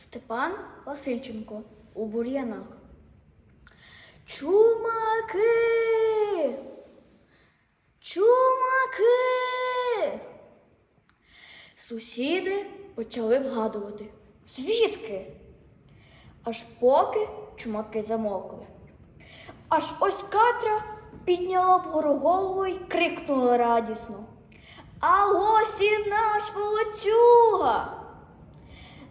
Степан Васильченко у бур'янах. Чумаки! Чумаки! Сусіди почали вгадувати. Звідки? Аж поки чумаки замовкли. Аж ось Катра підняла вгору голову і крикнула радісно. А ось і наш волоцюга.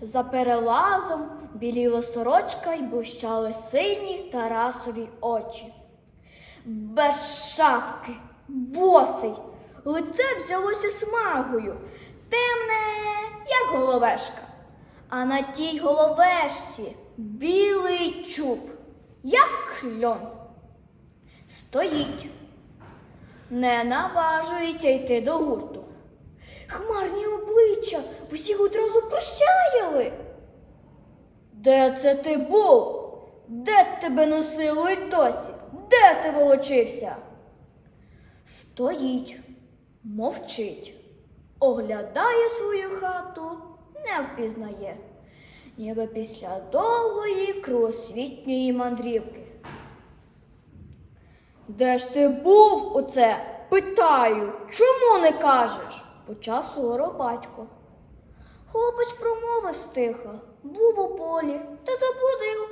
За перелазом біліла сорочка й блищали сині Тарасові очі. Без шапки, босий, лице взялося смагою, темне, як головешка. А на тій головешці білий чуб, як кльон. Стоїть, не наважується йти до гурту. Хмарні обличчя усіх одразу просяяли. Де це ти був? Де тебе носило й досі? Де ти волочився? Стоїть, мовчить, оглядає свою хату, не впізнає, ніби після довгої кругосвітньої мандрівки. Де ж ти був оце? Питаю, чому не кажеш? Почав суворо батько. Хлопець промовив стиха, був у полі та заблудив.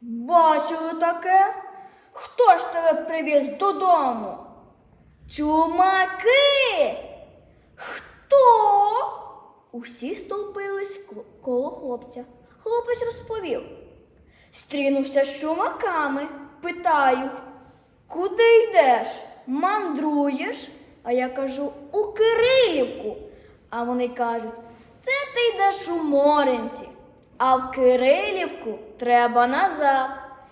Бачили таке? Хто ж тебе привіз додому? Чумаки. Хто? Усі стовпились коло хлопця. Хлопець розповів. Стрінувся з чумаками, питають, куди йдеш? Мандруєш? А я кажу, у Кирилівку. А вони кажуть, це ти йдеш у Моренці, а в Кирилівку треба назад.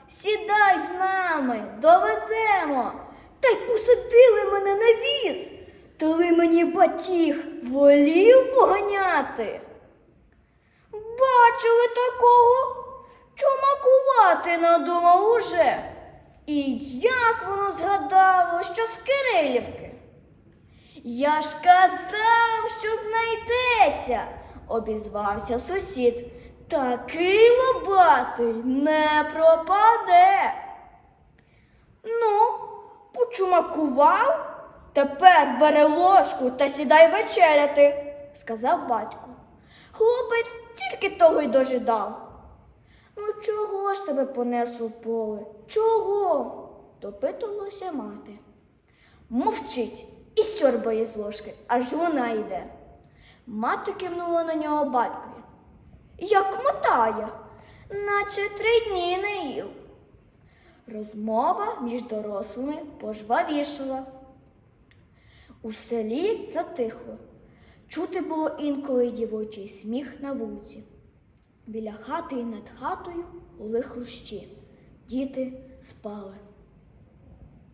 Сідай з нами, довеземо. Та й посадили мене на віз. Дали мені батіг волів поганяти. Бачили такого? Чумакувати надумав уже. І як воно згадало, що з Кирилівки? Я ж казав, що знайдеться, обізвався сусід. Такий лобатий не пропаде. Ну, почумакував, тепер бери ложку та сідай вечеряти, сказав батько. Хлопець тільки того й дожидав. Ну, чого ж тебе понесло в поле? Чого? допитувалася мати. Мовчить і сьорбає з ложки, аж вона йде. Мати кивнула на нього батькові. Як мотає, наче три дні не їв. Розмова між дорослими пожвавішала. У селі затихло. Чути було інколи дівочий сміх на вулиці. Біля хати і над хатою були хрущі. Діти спали.